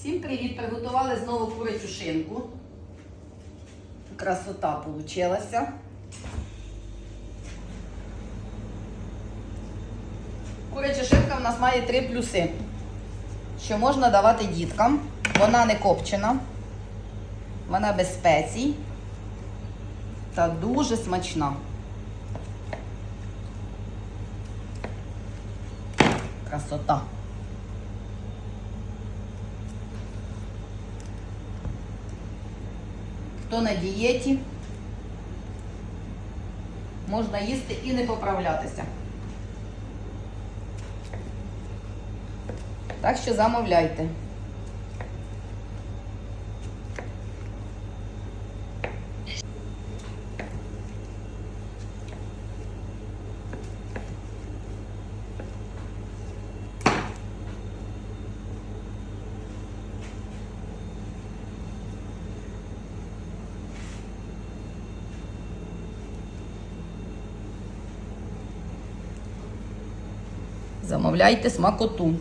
Всім привіт! Приготували знову курячу шинку. Красота получилася. Куряча шинка в нас має три плюси. Що можна давати діткам. Вона не копчена, вона без спецій та дуже смачна. Красота. Хто на дієті, можна їсти і не поправлятися. Так що замовляйте. Замовляйте смакоту.